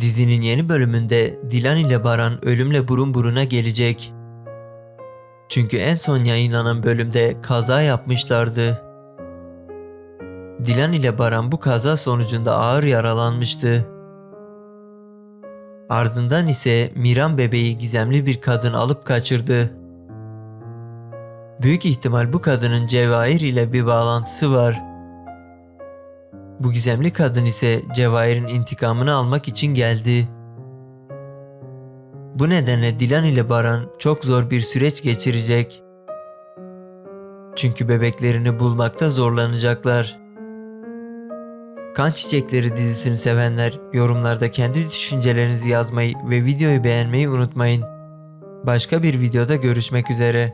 Dizinin yeni bölümünde Dilan ile Baran ölümle burun buruna gelecek. Çünkü en son yayınlanan bölümde kaza yapmışlardı. Dilan ile Baran bu kaza sonucunda ağır yaralanmıştı. Ardından ise Miran bebeği gizemli bir kadın alıp kaçırdı. Büyük ihtimal bu kadının Cevahir ile bir bağlantısı var. Bu gizemli kadın ise Cevahir'in intikamını almak için geldi. Bu nedenle Dilan ile Baran çok zor bir süreç geçirecek. Çünkü bebeklerini bulmakta zorlanacaklar. Kan Çiçekleri dizisini sevenler yorumlarda kendi düşüncelerinizi yazmayı ve videoyu beğenmeyi unutmayın. Başka bir videoda görüşmek üzere.